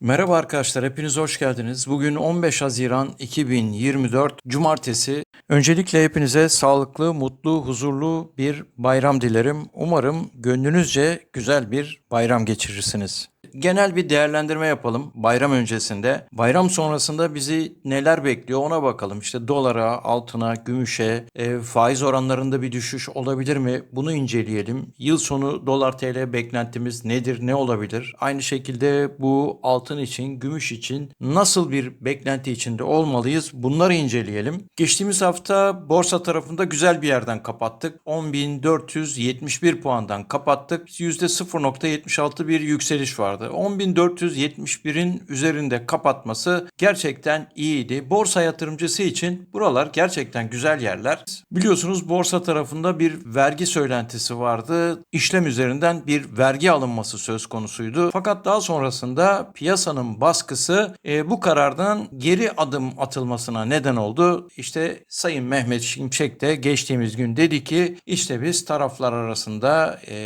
Merhaba arkadaşlar, hepiniz hoş geldiniz. Bugün 15 Haziran 2024 Cumartesi. Öncelikle hepinize sağlıklı, mutlu, huzurlu bir bayram dilerim. Umarım gönlünüzce güzel bir bayram geçirirsiniz. Genel bir değerlendirme yapalım bayram öncesinde. Bayram sonrasında bizi neler bekliyor ona bakalım. İşte dolara, altına, gümüşe, e, faiz oranlarında bir düşüş olabilir mi? Bunu inceleyelim. Yıl sonu dolar TL beklentimiz nedir, ne olabilir? Aynı şekilde bu altın için, gümüş için nasıl bir beklenti içinde olmalıyız? Bunları inceleyelim. Geçtiğimiz hafta borsa tarafında güzel bir yerden kapattık. 10.471 puandan kapattık. %0.76 bir yükseliş vardı. 10.471'in üzerinde kapatması gerçekten iyiydi. Borsa yatırımcısı için buralar gerçekten güzel yerler. Biliyorsunuz borsa tarafında bir vergi söylentisi vardı. İşlem üzerinden bir vergi alınması söz konusuydu. Fakat daha sonrasında piyasanın baskısı e, bu karardan geri adım atılmasına neden oldu. İşte Sayın Mehmet Şimşek de geçtiğimiz gün dedi ki işte biz taraflar arasında e,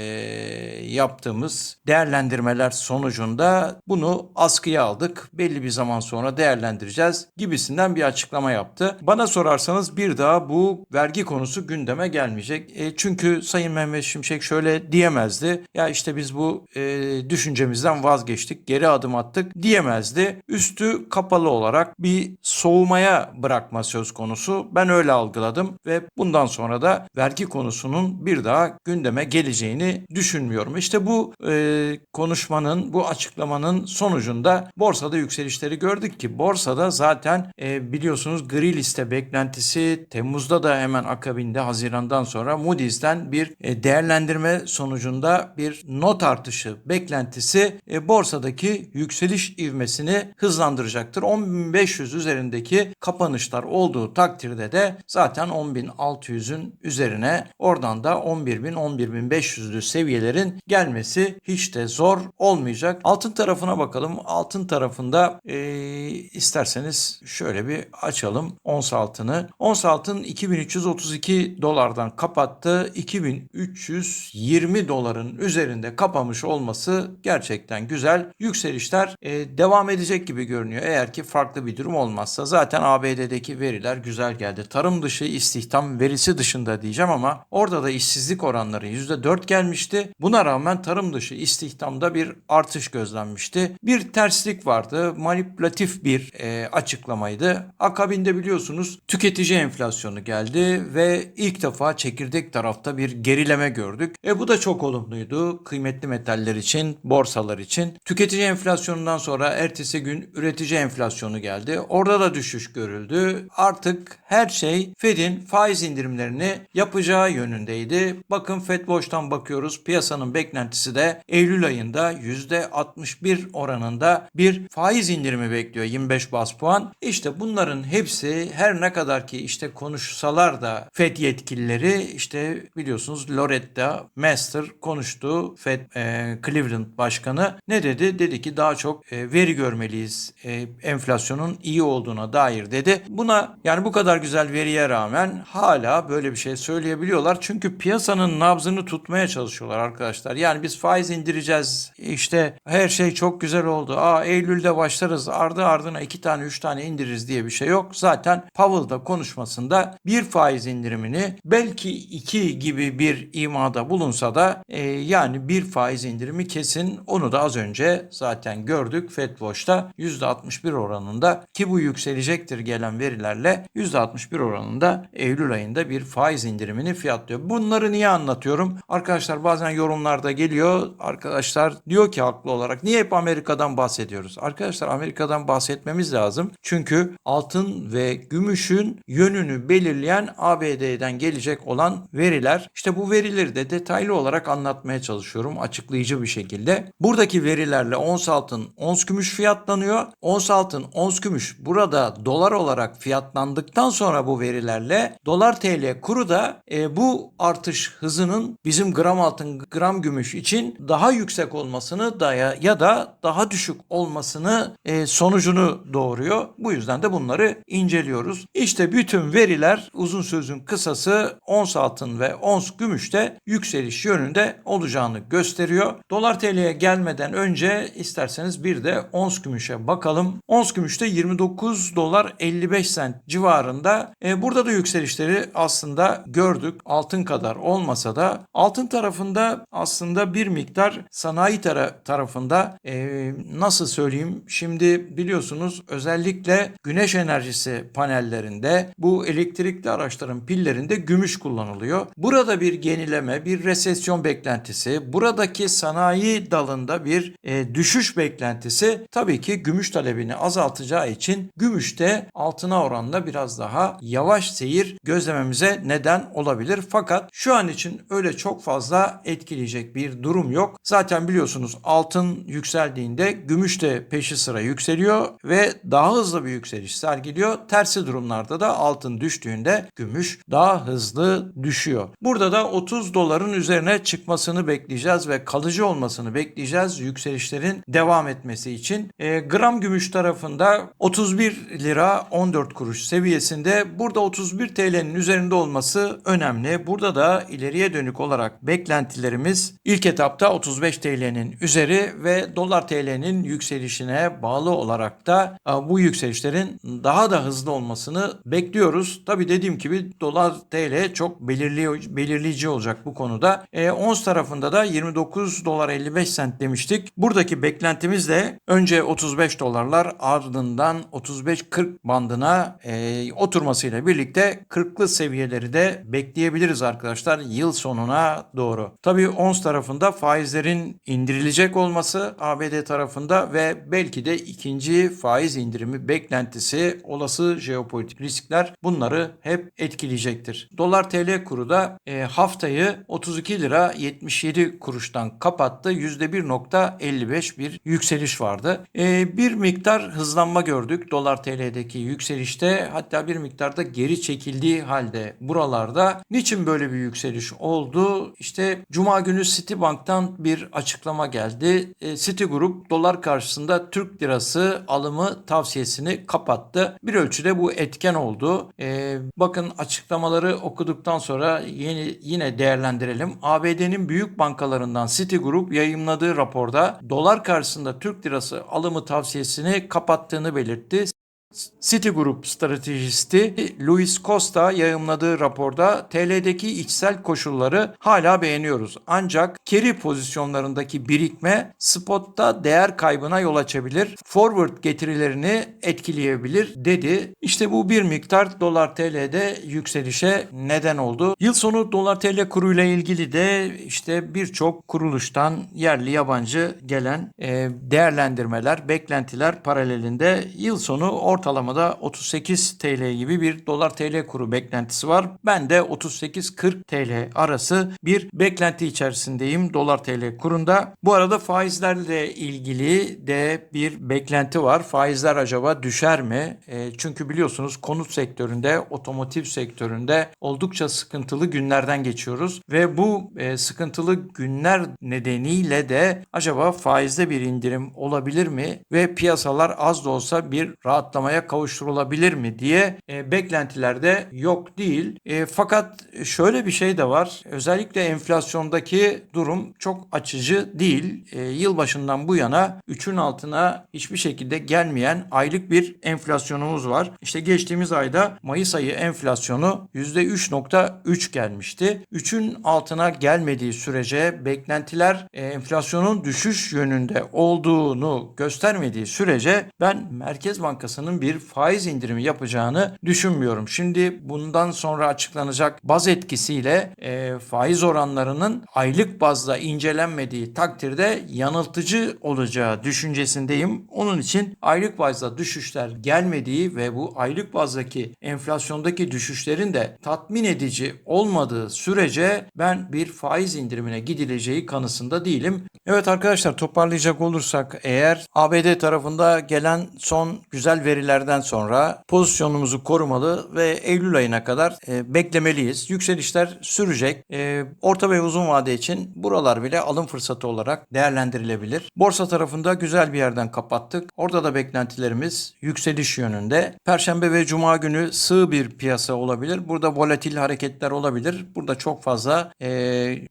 yaptığımız değerlendirmeler sonucunda bunu askıya aldık. Belli bir zaman sonra değerlendireceğiz gibisinden bir açıklama yaptı. Bana sorarsanız bir daha bu vergi konusu gündeme gelmeyecek. E, çünkü Sayın Mehmet Şimşek şöyle diyemezdi. Ya işte biz bu e, düşüncemizden vazgeçtik, geri adım attık diyemezdi. Üstü kapalı olarak bir soğumaya bırakma söz konusu. Ben öyle algıladım ve bundan sonra da vergi konusunun bir daha gündeme geleceğini düşünmüyorum. İşte bu e, konuşmanın, bu açıklamanın sonucunda borsada yükselişleri gördük ki borsada zaten e, biliyorsunuz gri liste beklentisi Temmuz'da da hemen akabinde Haziran'dan sonra Moody's'ten bir e, değerlendirme sonucunda bir not artışı beklentisi e, borsadaki yükseliş ivmesini hızlandıracaktır. 10.500 üzerindeki kapanışlar olduğu takdirde de zaten 10.600'ün üzerine oradan da 11.000 11.500'lü seviyelerin gelmesi hiç de zor olmayacak. Altın tarafına bakalım. Altın tarafında e, isterseniz şöyle bir açalım ons altını. Ons altın 2332 dolardan kapattı. 2320 doların üzerinde kapamış olması gerçekten güzel. Yükselişler e, devam edecek gibi görünüyor. Eğer ki farklı bir durum olmazsa zaten ABD'deki veriler güzel geldi. Tarım dışı istihdam verisi dışında diyeceğim ama orada da işsizlik oranları %4 gelmişti. Buna rağmen tarım dışı istihdamda bir artış gözlenmişti. Bir terslik vardı. Manipülatif bir e, açıklamaydı. Akabinde biliyorsunuz tüketici enflasyonu geldi ve ilk defa çekirdek tarafta bir gerileme gördük. E bu da çok olumluydu. Kıymetli metaller için, borsalar için. Tüketici enflasyonundan sonra ertesi gün üretici enflasyonu geldi. Orada da düşüş görüldü. Artık her şey Fed'in faiz indirimlerini yapacağı yönündeydi. Bakın Fed Watch'tan bakıyoruz. Piyasanın beklentisi de Eylül ayında %61 oranında bir faiz indirimi bekliyor 25 bas puan. İşte bunların hepsi her ne kadar ki işte konuşsalar da Fed yetkilileri işte biliyorsunuz Loretta Master konuştu Fed e, Cleveland başkanı. Ne dedi? Dedi ki daha çok e, veri görmeliyiz. E, enflasyonun iyi olduğuna dair dedi. Buna yani bu kadar güzel veriye rağmen hala böyle bir şey söyleyebiliyorlar. Çünkü piyasanın nabzını tutmaya çalışıyorlar arkadaşlar. Yani biz faiz indireceğiz. İşte her şey çok güzel oldu. Aa Eylül'de başlarız. Ardı ardına iki tane üç tane indiririz diye bir şey yok. Zaten Powell da konuşmasında bir faiz indirimini belki iki gibi bir imada bulunsa da e, yani bir faiz indirimi kesin. Onu da az önce zaten gördük. Fed Watch'ta %61 oranında ki bu yükselecektir gelen verilerle %61 oranında Eylül ayında bir faiz indirimini fiyatlıyor. Bunları niye anlatıyorum? Arkadaşlar bazen yorumlarda geliyor. Arkadaşlar diyor ki haklı olarak niye hep Amerika'dan bahsediyoruz? Arkadaşlar Amerika'dan bahsetmemiz lazım. Çünkü altın ve gümüşün yönünü belirleyen ABD'den gelecek olan veriler. İşte bu verileri de detaylı olarak anlatmaya çalışıyorum açıklayıcı bir şekilde. Buradaki verilerle ons altın, ons gümüş fiyatlanıyor. Ons altın, ons gümüş burada dolar olarak fiyatlandıktan sonra bu verilerle dolar TL kuru da e, bu artış hızının bizim gram altın, gram gümüş için daha yüksek olmasını da ya, da daha düşük olmasını e, sonucunu doğuruyor. Bu yüzden de bunları inceliyoruz. İşte bütün veriler uzun sözün kısası ons altın ve ons gümüşte yükseliş yönünde olacağını gösteriyor. Dolar TL'ye gelmeden önce isterseniz bir de ons gümüşe bakalım. Ons gümüşte 29 dolar 55 sent civarında. E, burada da yükselişleri aslında gördük. Altın kadar olmasa da altın tarafında aslında bir miktar sanayi tara- tarafında e, nasıl söyleyeyim şimdi biliyorsunuz özellikle güneş enerjisi panellerinde bu elektrikli araçların pillerinde gümüş kullanılıyor. Burada bir genileme, bir resesyon beklentisi, buradaki sanayi dalında bir e, düşüş beklentisi tabii ki gümüş talebini azaltacağı için gümüşte altına oranla biraz daha yavaş seyir gözlememize neden olabilir. Fakat şu an için öyle çok fazla etkileyecek bir durum yok. Zaten biliyorsunuz altın yükseldiğinde gümüş de peşi sıra yükseliyor ve daha hızlı bir yükseliş sergiliyor. Tersi durumlarda da altın düştüğünde gümüş daha hızlı düşüyor. Burada da 30 doların üzerine çıkmasını bekleyeceğiz ve kalıcı olmasını bekleyeceğiz yükselişlerin devam etmesi için. E, gram gümüş tarafında 31 lira 14 kuruş seviyesinde. Burada 31 TL'nin üzerinde olması önemli. Burada da ileriye dönük olarak beklentilerimiz ilk etapta 35 TL'nin üzeri ve dolar TL'nin yükselişine bağlı olarak da e, bu yükselişlerin daha da hızlı olmasını bekliyoruz. Tabi dediğim gibi dolar TL çok belirli, belirleyici olacak bu konuda. E, ons tarafında da 29 dolar 55 sent demiştik. Buradaki beklentimiz de önce 35 dolarlar ardından 35-40 bandına e, oturmasıyla birlikte 40'lı seviyeleri de bekleyebiliriz arkadaşlar yıl sonuna doğru. Tabii ons tarafında faizlerin indirilecek olması ABD tarafında ve belki de ikinci faiz indirimi beklentisi, olası jeopolitik riskler bunları hep etkileyecektir. Dolar TL kuru da e, haftayı 32 lira 77 kuruştan kapattı. %1.55 bir yükseliş vardı. E, bir miktar hızlanma gördük dolar TL'deki yükselişte. Hatta bir miktarda geri çekildiği halde buralarda. Niçin böyle bir yükseliş oldu? İşte Cuma günü Citibank'tan bir açıklama geldi. E, Citigroup dolar karşısında Türk lirası alımı tavsiyesini kapattı. Bir ölçüde bu etken oldu. E, bakın açıklamaları okuduktan sonra yeni yine değerlendirelim. ABD'nin büyük bankalarından Citigroup yayımladığı raporda dolar karşısında Türk lirası alımı tavsiyesini kapattığını belirtti. Citigroup stratejisti Luis Costa yayımladığı raporda TL'deki içsel koşulları hala beğeniyoruz. Ancak carry pozisyonlarındaki birikme spotta değer kaybına yol açabilir. Forward getirilerini etkileyebilir dedi. İşte bu bir miktar dolar TL'de yükselişe neden oldu. Yıl sonu dolar TL kuruyla ilgili de işte birçok kuruluştan yerli yabancı gelen e, değerlendirmeler, beklentiler paralelinde yıl sonu ortalamada 38 TL gibi bir dolar TL kuru beklentisi var. Ben de 38-40 TL arası bir beklenti içerisindeyim dolar TL kurunda. Bu arada faizlerle ilgili de bir beklenti var. Faizler acaba düşer mi? E, çünkü biliyorsunuz konut sektöründe, otomotiv sektöründe oldukça sıkıntılı günlerden geçiyoruz ve bu e, sıkıntılı günler nedeniyle de acaba faizde bir indirim olabilir mi ve piyasalar az da olsa bir rahatlamaya kavuşturulabilir mi diye e, beklentilerde yok değil. E, fakat şöyle bir şey de var. Özellikle enflasyondaki durum çok açıcı değil. E, yılbaşından bu yana 3'ün altına hiçbir şekilde gelmeyen aylık bir enflasyonumuz var. İşte geçtiğimiz ayda Mayıs ayı enflasyonu %3.3 gelmişti. 3'ün altına gelmediği sürece beklentiler e, enflasyonun düşüş yönünde olduğunu göstermediği sürece ben Merkez Bankası'nın bir faiz indirimi yapacağını düşünmüyorum. Şimdi bundan sonra açıklanacak baz etkisiyle e, faiz oranlarının aylık bazda incelenmediği takdirde yanıltıcı olacağı düşüncesindeyim. Onun için aylık bazda düşüşler gelmediği ve bu aylık bazdaki enflasyondaki düşüşlerin de tatmin edici olmadığı sürece ben bir faiz indirimine gidileceği kanısında değilim. Evet arkadaşlar toparlayacak olursak eğer ABD tarafında gelen son güzel veriler seviyelerden sonra pozisyonumuzu korumalı ve Eylül ayına kadar e, beklemeliyiz. Yükselişler sürecek. E, orta ve uzun vade için buralar bile alım fırsatı olarak değerlendirilebilir. Borsa tarafında güzel bir yerden kapattık. Orada da beklentilerimiz yükseliş yönünde. Perşembe ve cuma günü sığ bir piyasa olabilir. Burada volatil hareketler olabilir. Burada çok fazla e,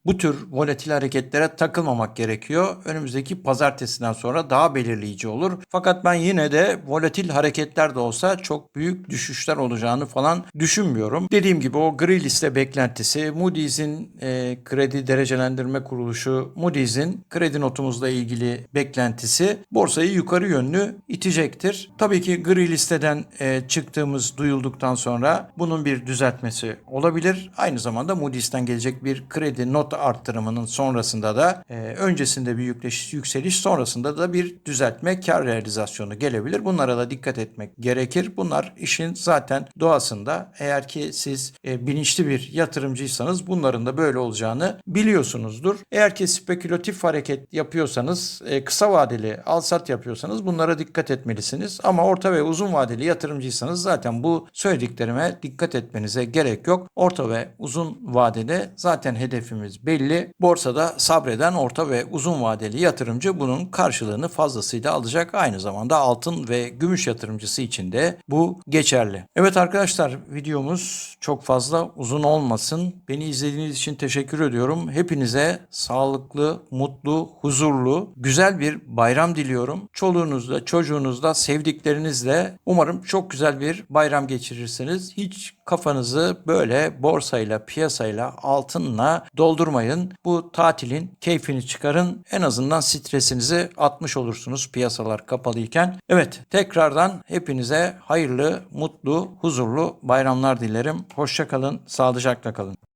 bu tür volatil hareketlere takılmamak gerekiyor. Önümüzdeki pazartesiden sonra daha belirleyici olur. Fakat ben yine de volatil hareketler de olsa çok büyük düşüşler olacağını falan düşünmüyorum. Dediğim gibi o gri liste beklentisi, Moody's'in e, kredi derecelendirme kuruluşu, Moody's'in kredi notumuzla ilgili beklentisi borsayı yukarı yönlü itecektir. Tabii ki gri listeden e, çıktığımız duyulduktan sonra bunun bir düzeltmesi olabilir. Aynı zamanda Moody's'ten gelecek bir kredi not arttırımının sonrasında da e, öncesinde bir yükleş, yükseliş sonrasında da bir düzeltme kar realizasyonu gelebilir. Bunlara da dikkat etmek gerekir. Bunlar işin zaten doğasında. Eğer ki siz e, bilinçli bir yatırımcıysanız bunların da böyle olacağını biliyorsunuzdur. Eğer ki spekülatif hareket yapıyorsanız, e, kısa vadeli al-sat yapıyorsanız bunlara dikkat etmelisiniz. Ama orta ve uzun vadeli yatırımcıysanız zaten bu söylediklerime dikkat etmenize gerek yok. Orta ve uzun vadede zaten hedefimiz belli. Borsada sabreden orta ve uzun vadeli yatırımcı bunun karşılığını fazlasıyla alacak. Aynı zamanda altın ve gümüş yatırımcısı için de bu geçerli. Evet arkadaşlar videomuz çok fazla uzun olmasın. Beni izlediğiniz için teşekkür ediyorum. Hepinize sağlıklı, mutlu, huzurlu, güzel bir bayram diliyorum. Çoluğunuzla, çocuğunuzla, sevdiklerinizle umarım çok güzel bir bayram geçirirsiniz. Hiç kafanızı böyle borsayla, piyasayla, altınla doldurmayın. Bu tatilin keyfini çıkarın. En azından stresinizi atmış olursunuz piyasalar kapalıyken. Evet, tekrardan hepinize hayırlı, mutlu, huzurlu bayramlar dilerim. Hoşça kalın, sağlıcakla kalın.